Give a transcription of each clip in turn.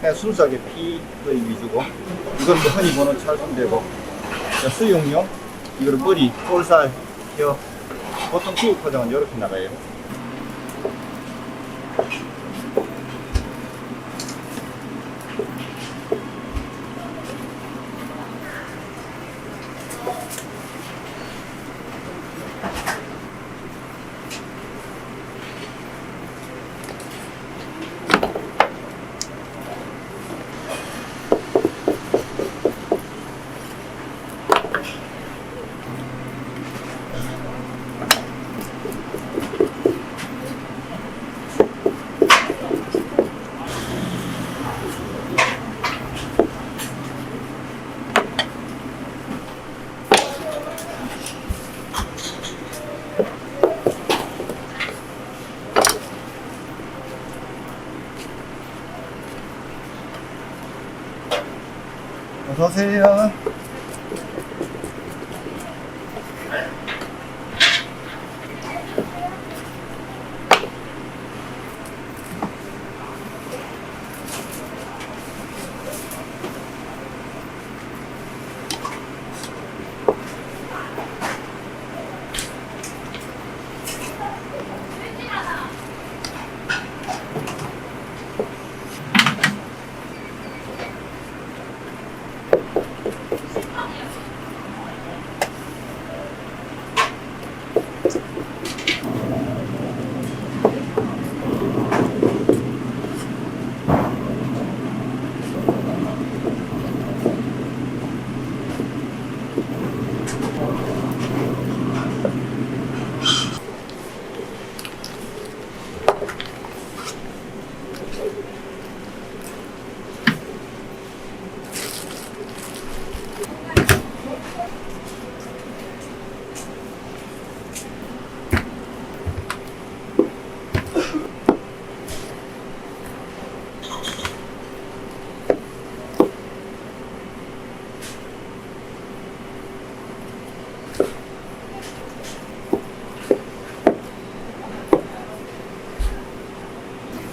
그냥 순수하게 피 거의 위주고 이건 뭐 흔히 보는 찰순대고 자, 수육용 이거는 머리, 볼살, 혀 보통 수육 포장은 이렇게 나가요 어서오세요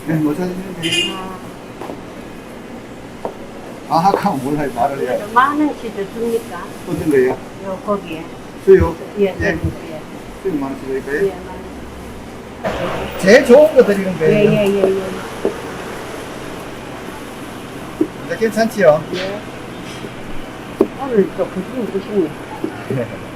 네, 뭐 찾으시면 아, 하카면 몰라요. 말을 해요. 만 원씩도 줍니까? 어떤 거예요? 요 거기에. 수요? 예, 예. 예, 예. 수요 만 원씩 드릴까요? 예, 만 원. 제일 좋은 거 드리는 예, 거예요. 예, 예, 예. 이제 괜찮지요? 예. 오늘 또. 네, 어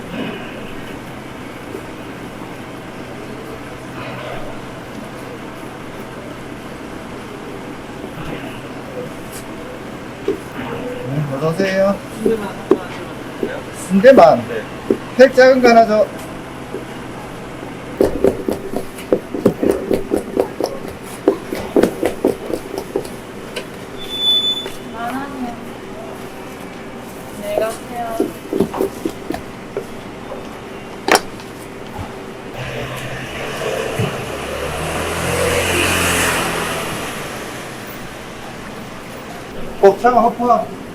서오세요. 순대만. 팩 작은 거 하나 줘. 네. 곱창 허파.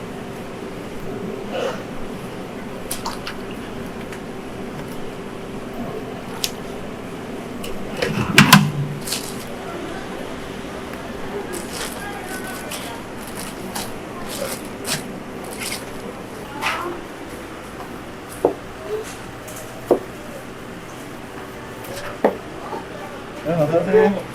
だね。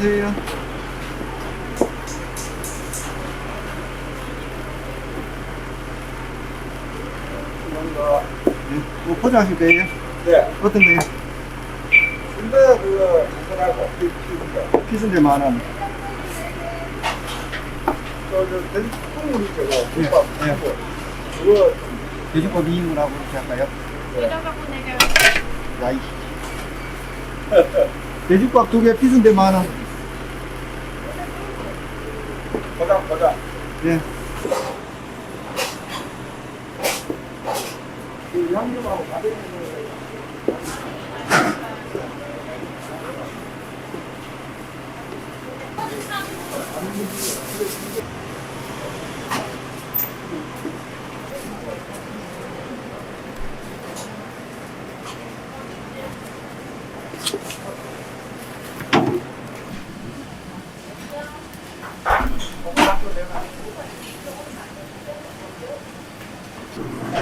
세요. 수당. 이거 두 개. 이거 이제 닭고기 갖고 와 빨리. 어서오세요. 뭔가 네, 뭐 포장하실 거예요? 네. 어떤 거예요? 근데 그거 한번하고 피는데 피순대 만 원. 저저 국물이 저거 네, 국밥 네. 그거 그거 돼지고기 2인분하고 이렇게 할까요? 이따가 보내게. 야이. 돼지밥 두 개, 피순대 만 원. 포장 예. 그 양념하고 있는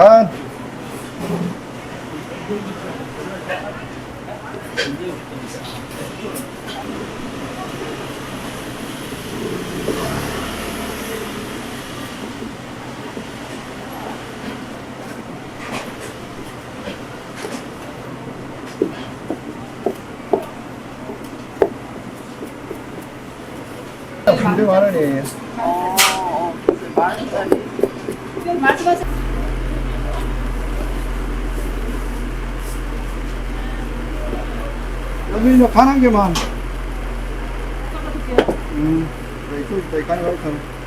간. 근데 만 원이에요. 어, 만 원짜리. 말씀하세요. 여기 이제 간한 개만. 음, 간이 와 있잖아.